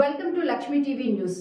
Welcome to Lakshmi TV news.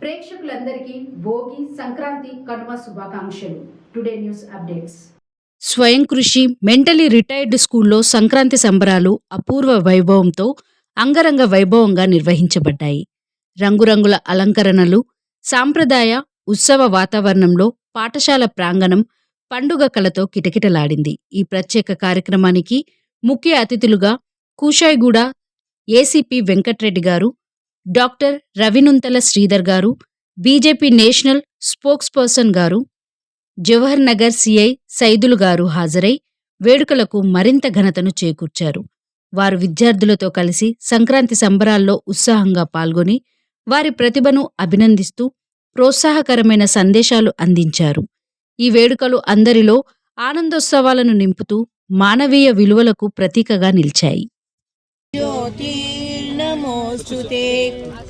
ప్రేక్షకులందరికీ భోగి సంక్రాంతి కనుమ శుభాకాంక్షలు. Today news updates. స్వయం కృషి మెంటలీ రిటైర్డ్ స్కూల్లో సంక్రాంతి సంబరాలు అపూర్వ వైభవంతో అంగరంగ వైభవంగా నిర్వహించబడ్డాయి. రంగురంగుల అలంకరణలు సాంప్రదాయ ఉత్సవ వాతావరణంలో పాఠశాల ప్రాంగణం పండుగ కలతో కిటకిటలాడింది. ఈ ప్రత్యేక కార్యక్రమానికి ముఖ్య అతిథులుగా కూషాయిగూడ ఏసీపీ వెంకట్రెడ్డి గారు డాక్టర్ రవినుంతల శ్రీధర్ గారు బీజేపీ నేషనల్ స్పోక్స్ పర్సన్ గారు జవహర్ నగర్ సిఐ సైదులు గారు హాజరై వేడుకలకు మరింత ఘనతను చేకూర్చారు. వారు విద్యార్థులతో కలిసి సంక్రాంతి సంబరాల్లో ఉత్సాహంగా పాల్గొని వారి ప్రతిభను అభినందిస్తూ ప్రోత్సాహకరమైన సందేశాలు అందించారు. ఈ వేడుకలు అందరిలో ఆనందోత్సవాలను నింపుతూ మానవీయ విలువలకు ప్రతీకగా నిలిచాయి. ज्योतिर्नमोऽस्तु ते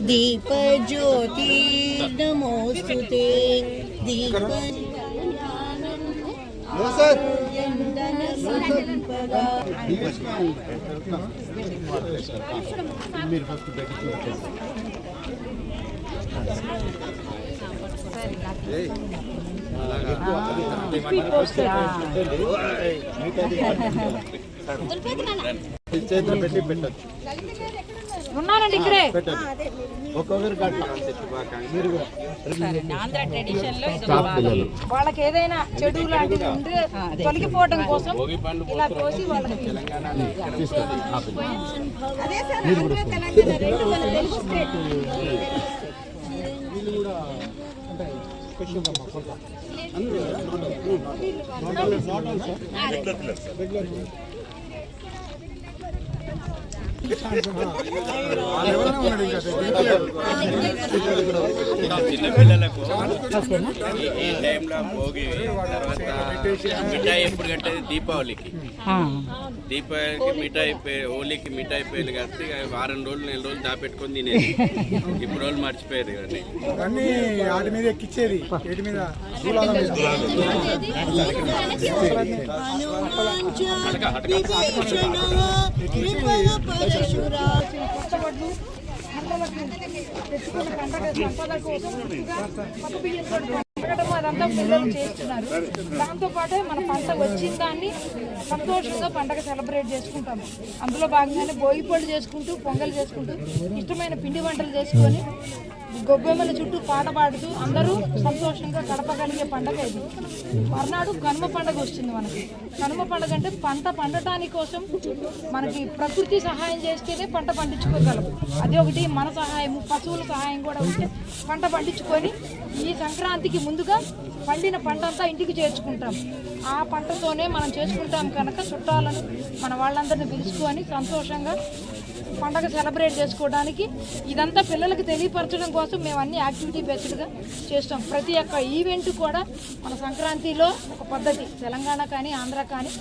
दीपज्योतिर्नमोऽस्तु ते दीप చేతులు పెట్టి పెట్టచ్చు ఉన్నానండి ఇక్కడే. ఆంధ్ర ట్రెడిషన్లో. వాళ్ళకి ఏదైనా చెడు లాంటిది ఉంటే తొలగిపోవడం కోసం ఇలా కోసి వాళ్ళకి చిన్నపిల్లలకు ఈ- ఈ టైంలో భోగి తర్వాత మిఠాయి ఎప్పుడు కట్టేది దీపావళికి దీపావళికి మిఠాయి హోలీకి మిఠాయి పేర్లు కడితే వారం రోజులు నెల రోజులు దాపెట్టుకొని తినేది ఇప్పుడు రోజులు మర్చిపోయారు కానీ అన్ని వాటి మీద ఎక్కిచ్చేది వీటి మీద దూలాల మీద. తెచ్చుకున్న అదంతా పిల్లలు చేస్తున్నారు దాంతో పాటే మన పంట వచ్చిన దాన్ని సంతోషంగా పండగ సెలబ్రేట్ చేసుకుంటాము అందులో భాగంగానే భోగి పళ్ళు చేసుకుంటూ పొంగల్ చేసుకుంటూ ఇష్టమైన పిండి వంటలు చేసుకొని గొబ్బెమ్మల చుట్టూ పాట పాడుతూ అందరూ సంతోషంగా గడపగలిగే పండగ ఇది. మర్నాడు కనుమ పండగ వస్తుంది మనకి. కనుమ పండగ అంటే పంట పండటానికి కోసం మనకి ప్రకృతి సహాయం చేస్తేనే పంట పండించుకోగలం. అది ఒకటి మన సహాయం పశువుల సహాయం కూడా ఉంటే పంట పండించుకొని ఈ సంక్రాంతికి ముందుగా పండిన పంట అంతా ఇంటికి చేర్చుకుంటాం. ఆ పంటతోనే మనం చేసుకుంటాం కనుక చుట్టాలను మన వాళ్ళందరినీ పిలుచుకొని సంతోషంగా పండగ సెలబ్రేట్ చేసుకోవడానికి ఇదంతా పిల్లలకు తెలియపరచడం కోసం మేము అన్ని యాక్టివిటీ బేస్డ్గా చేస్తాం. ప్రతి ఒక్క ఈవెంట్ కూడా మన సంక్రాంతిలో ఒక పద్ధతి తెలంగాణ కానీ ఆంధ్ర కానీ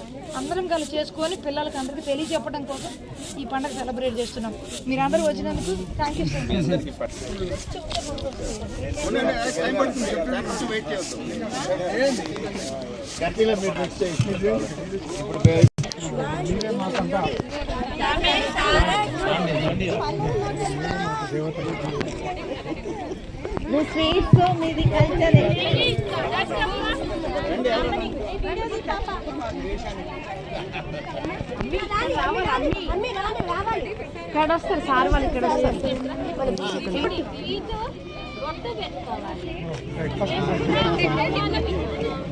అందరం కలిసి చేసుకొని పిల్లలకి అందరికీ తెలియజెప్పడం కోసం ఈ పండగ సెలబ్రేట్ చేస్తున్నాం. మీరందరూ వచ్చినందుకు థ్యాంక్ యూ సో మచ్ మీ స్వీట్స్ మీది కల్చర్ ఇక్కడ వస్తారు సార్ వాళ్ళు ఇక్కడ వస్తారు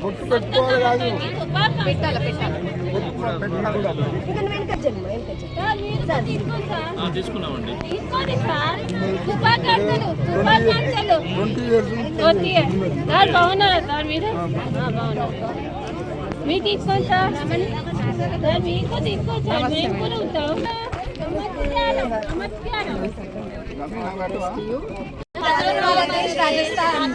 బొట్టు పెట్టుకోవాలి కాదు. పెట్టాలి పెట్టాలి. తీసుకున్నామండి తీసుకోండి సార్ శుభాకాంక్షలు శుభాకాంక్షలు ఓకే సార్ బాగున్నారా సార్ మీరు ఆ, బాగున్నారు మీరు తీసుకోండి సార్ సార్ మీకు తీసుకోండి సార్ మేము కూడా ఉంటాం నమస్కారం నమస్కారం రాజస్థాన్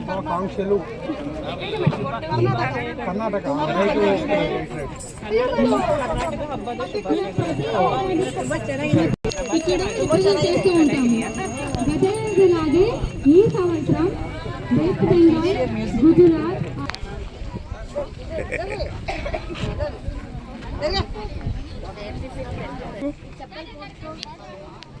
శుభాకాంక్షలు కర్ణాటక ఇక్కడ చేస్తూ ఉంటాము గతేలాగే ఈ సంవత్సరం వెస్ట్ బెంగాల్ గుజరాత్ చెప్పండి